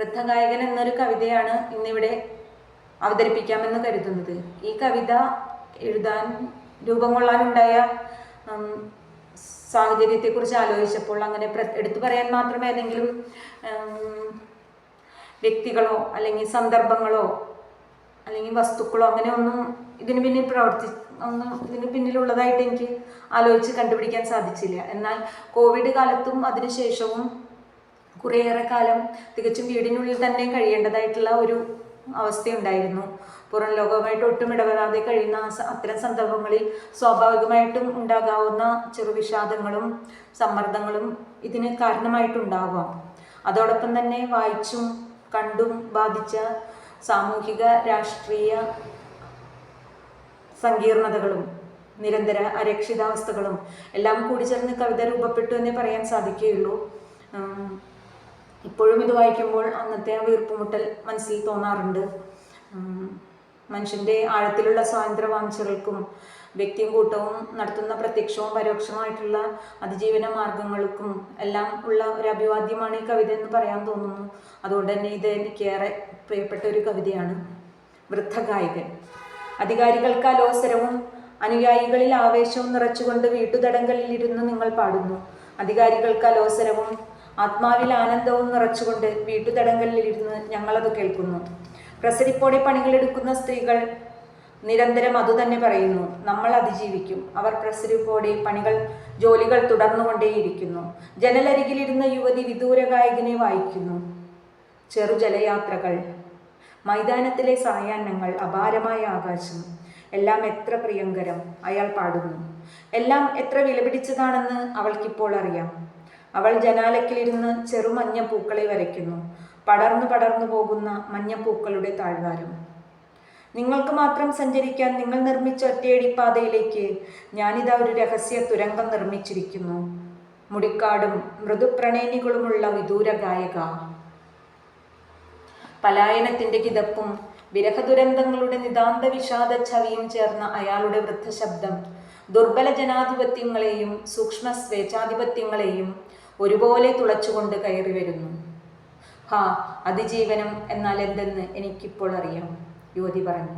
വൃദ്ധഗായകൻ എന്നൊരു കവിതയാണ് ഇന്നിവിടെ അവതരിപ്പിക്കാമെന്ന് കരുതുന്നത്. ഈ കവിത എഴുതാൻ രൂപം കൊള്ളാനുണ്ടായ സാഹചര്യത്തെക്കുറിച്ച് ആലോചിച്ചപ്പോൾ അങ്ങനെ എടുത്തു പറയാൻ മാത്രമേ ഏതെങ്കിലും വ്യക്തികളോ അല്ലെങ്കിൽ സന്ദർഭങ്ങളോ അല്ലെങ്കിൽ വസ്തുക്കളോ അങ്ങനെ ഒന്നും ഇതിന് പിന്നിൽ പ്രവർത്തി ഒന്നും ഇതിന് പിന്നിലുള്ളതായിട്ട് എനിക്ക് ആലോചിച്ച് കണ്ടുപിടിക്കാൻ സാധിച്ചില്ല. എന്നാൽ കോവിഡ് കാലത്തും അതിനുശേഷവും കുറേയേറെ കാലം തികച്ചും വീടിനുള്ളിൽ തന്നെ കഴിയേണ്ടതായിട്ടുള്ള ഒരു അവസ്ഥയുണ്ടായിരുന്നു. പുറം ലോകവുമായിട്ട് ഒട്ടും ഇടപെടാതെ കഴിയുന്ന അത്തരം സന്ദർഭങ്ങളിൽ സ്വാഭാവികമായിട്ടും ഉണ്ടാകാവുന്ന ചെറുവിഷാദങ്ങളും സമ്മർദ്ദങ്ങളും ഇതിന് കാരണമായിട്ടുണ്ടാവാം. അതോടൊപ്പം തന്നെ വായിച്ചും കണ്ടും ബാധിച്ച സാമൂഹിക രാഷ്ട്രീയ സങ്കീർണതകളും നിരന്തര അരക്ഷിതാവസ്ഥകളും എല്ലാം കൂടി ചേർന്ന് കവിത രൂപപ്പെട്ടു എന്നേ പറയാൻ സാധിക്കുകയുള്ളൂ. ഇപ്പോഴും ഇത് വായിക്കുമ്പോൾ അന്നത്തെ ആ വീർപ്പുമുട്ടൽ മനസ്സിൽ തോന്നാറുണ്ട്. മനുഷ്യന്റെ ആഴത്തിലുള്ള സ്വാതന്ത്ര്യവാഞ്ചകൾക്കും വ്യക്തിയും കൂട്ടവും നടത്തുന്ന പ്രത്യക്ഷവും പരോക്ഷമായിട്ടുള്ള അതിജീവന മാർഗങ്ങൾക്കും എല്ലാം ഉള്ള ഒരു അഭിവാദ്യമാണ് ഈ കവിത എന്ന് പറയാൻ തോന്നുന്നു. അതുകൊണ്ട് തന്നെ ഇത് എനിക്കേറെ പ്രിയപ്പെട്ട ഒരു കവിതയാണ്. വൃദ്ധഗായകൻ. അധികാരികൾക്ക് അലോസരവും അനുയായികളിൽ ആവേശവും നിറച്ചുകൊണ്ട് വീട്ടുതടങ്കലിൽ ഇരുന്ന് നിങ്ങൾ പാടുന്നു. അധികാരികൾക്ക് അലോസരവും ആത്മാവിൽ ആനന്ദവും നിറച്ചുകൊണ്ട് വീട്ടുതടങ്കലിൽ ഇരുന്ന് ഞങ്ങളത് കേൾക്കുന്നു. പ്രസരിപ്പോടെ പണികളെടുക്കുന്ന സ്ത്രീകൾ നിരന്തരം അതുതന്നെ പറയുന്നു നമ്മൾ അതിജീവിക്കും. അവർ പ്രസരിപ്പോടെ പണികൾ ജോലികൾ തുടർന്നുകൊണ്ടേയിരിക്കുന്നു. ജനലരികിലിരുന്ന യുവതി വിദൂര ഗായകനെ വായിക്കുന്നു. ചെറു ജലയാത്രകൾ മൈതാനത്തിലെ സായാഹ്നങ്ങൾ അപാരമായ ആകാശം. എല്ലാം എത്ര പ്രിയങ്കരം. അയാൾ പാടുന്നു. എല്ലാം എത്ര വിലപിടിച്ചതാണെന്ന് അവൾക്കിപ്പോൾ അറിയാം. അവൾ ജനാലക്കിലിരുന്ന് ചെറുമഞ്ഞ പൂക്കളെ വരയ്ക്കുന്നു. പടർന്നു പടർന്നു പോകുന്ന മഞ്ഞപ്പൂക്കളുടെ താഴ്വാരം. നിങ്ങൾക്ക് മാത്രം സഞ്ചരിക്കാൻ നിങ്ങൾ നിർമ്മിച്ച ഒറ്റയടിപ്പാതയിലേക്ക് ഞാനിതാ ഒരു രഹസ്യ തുരങ്കം നിർമ്മിച്ചിരിക്കുന്നു. മുടിക്കാടും മൃദുപ്രണയിനികളുമുള്ള വിദൂര ഗായക പലായനത്തിന്റെ കിതപ്പും വിരഹദുരന്തങ്ങളുടെ നിതാന്ത വിഷാദ ഛവിയും ചേർന്ന അയാളുടെ വൃദ്ധശബ്ദം ദുർബല ജനാധിപത്യങ്ങളെയും സൂക്ഷ്മ സ്വേച്ഛാധിപത്യങ്ങളെയും ഒരുപോലെ തുളച്ചുകൊണ്ട് കയറി വരുന്നു. ഹാ അതിജീവനം എന്നാൽ എന്തെന്ന് എനിക്കിപ്പോൾ അറിയാം യുവതി പറഞ്ഞു.